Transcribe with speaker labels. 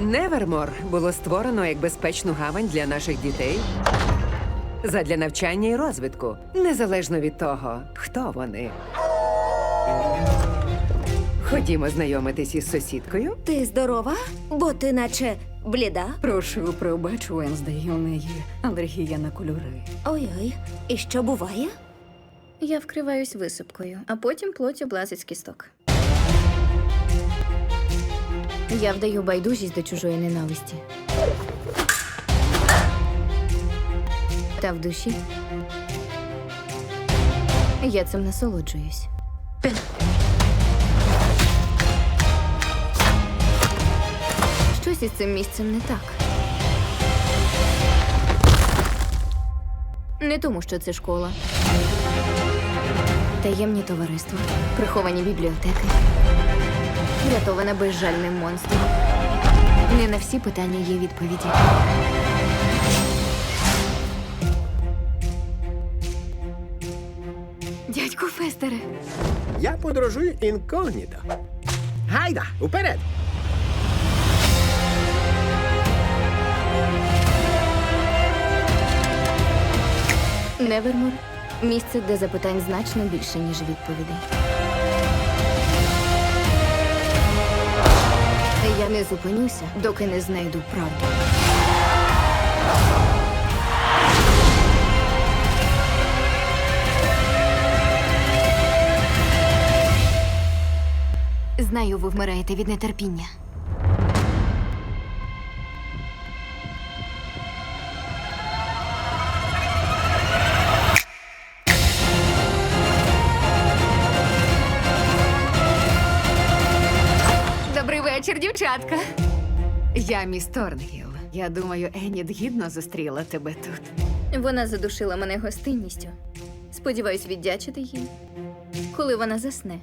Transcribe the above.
Speaker 1: Невермор було створено як безпечну гавань для наших дітей задля навчання і розвитку, незалежно від того, хто вони. Ходімо знайомитись із сусідкою.
Speaker 2: Ти здорова? Бо ти наче бліда.
Speaker 3: Прошу, пробач, Венздей, у неї алергія на кольори.
Speaker 2: Ой-ой, і що буває?
Speaker 4: Я вкриваюсь висипкою, а потім плоть облазить з кісток. Я вдаю байдужість до чужої ненависті. Та в душі я цим насолоджуюсь. Щось із цим місцем не так. Не тому, що це школа. Таємні товариства, приховані бібліотеки, врятована безжальним монстром. Не на всі питання є відповіді. Дядьку Фестере,
Speaker 5: Я подорожую інкогніто. Гайда, уперед!
Speaker 4: Невермор місце, де запитань значно більше, ніж відповідей. Не зупинюся, доки не знайду правду. Знаю, ви вмираєте від нетерпіння. Вечір, дівчатка.
Speaker 3: Я міс Торнгіл. Я думаю, Еніт гідно зустріла тебе тут.
Speaker 4: Вона задушила мене гостинністю. Сподіваюсь, віддячити їй, коли вона засне.